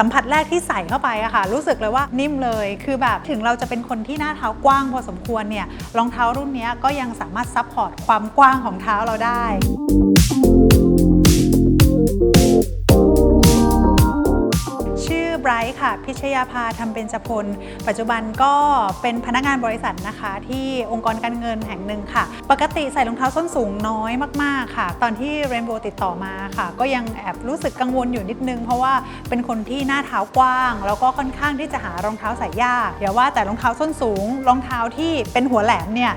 สัมผัสแรกที่ใส่เข้าไปอะค่ะ รู้สึกเลยว่านิ่มเลย คือแบบถึงเราจะเป็นคนที่หน้าเท้ากว้างพอสมควรเนี่ยรองเท้ารุ่นนี้ก็ยังสามารถซัพพอร์ตความกว้างของเท้าเราได้ ไบรท์ค่ะ พิชยาภาทำเป็นจพล ปัจจุบันก็เป็นพนักงานบริษัทนะคะ ที่องค์กรการเงินแห่งหนึ่งค่ะ ปกติใส่รองเท้าส้นสูงน้อยมากๆค่ะ ตอนที่เรนโบว์ติดต่อมาค่ะ ก็ยังแอบรู้สึกกังวลอยู่นิดนึง เพราะว่าเป็นคนที่หน้าเท้ากว้าง แล้วก็ค่อนข้างที่จะหารองเท้าใส่ยากเดี๋ยวว่าแต่รองเท้าส้นสูง รองเท้าที่เป็นหัวแหลมเนี่ย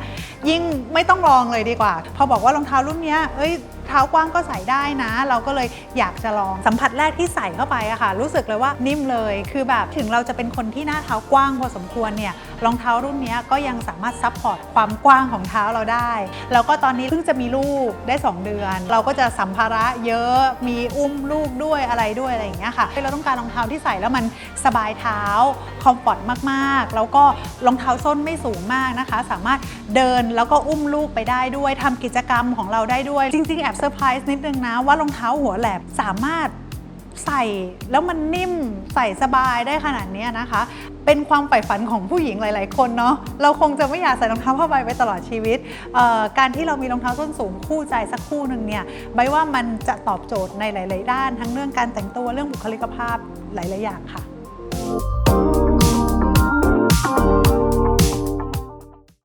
ยิ่งไม่ต้องลองเลยดีกว่า พอบอกว่ารองเท้ารุ่นนี้เอ้ยเท้ากว้างก็ใส่ได้นะ เราก็เลยอยากจะลองสัมผัสแรกที่ใส่เข้าไปอะค่ะ รู้สึกเลยว่านิ่มเลยคือแบบถึงเราจะเป็นคนที่หน้าเท้ากว้างพอสมควรเนี่ยรองเท้ารุ่นนี้ก็ยังสามารถซัพพอร์ตความกว้างของเท้าเราได้ แล้วก็ตอนนี้เพิ่งจะมีลูกได้ 2 เดือน เราก็จะสัมภาระเยอะมีอุ้มลูกด้วยอะไรด้วยอะไรอย่างเงี้ยค่ะเราต้องการรองเท้าที่ใส่แล้วมันสบายเท้า คอมฟอร์ตมากๆ แล้วก็รองเท้าส้นไม่สูงมากนะคะ สามารถเดินแล้วก็อุ้มลูกไปได้ด้วยทำกิจกรรมของเราได้ด้วย จริง ๆ แอบเซอร์ไพรส์นิดนึงนะว่ารองเท้าหัวแหลมสามารถใส่แล้วมันนิ่มใส่สบายได้ขนาดนี้นะคะ เป็นความใฝ่ฝันของผู้หญิงหลาย ๆ คนเนาะเราคงจะไม่อยากใส่รองเท้าผ้าใบไปตลอดชีวิต การที่เรามีรองเท้าส้นสูงคู่ใจสักคู่หนึ่งเนี่ยใบว่ามันจะตอบโจทย์ในหลาย ๆ ด้าน ทั้งเรื่องการแต่งตัวเรื่องบุคลิกภาพหลาย ๆ อย่างค่ะ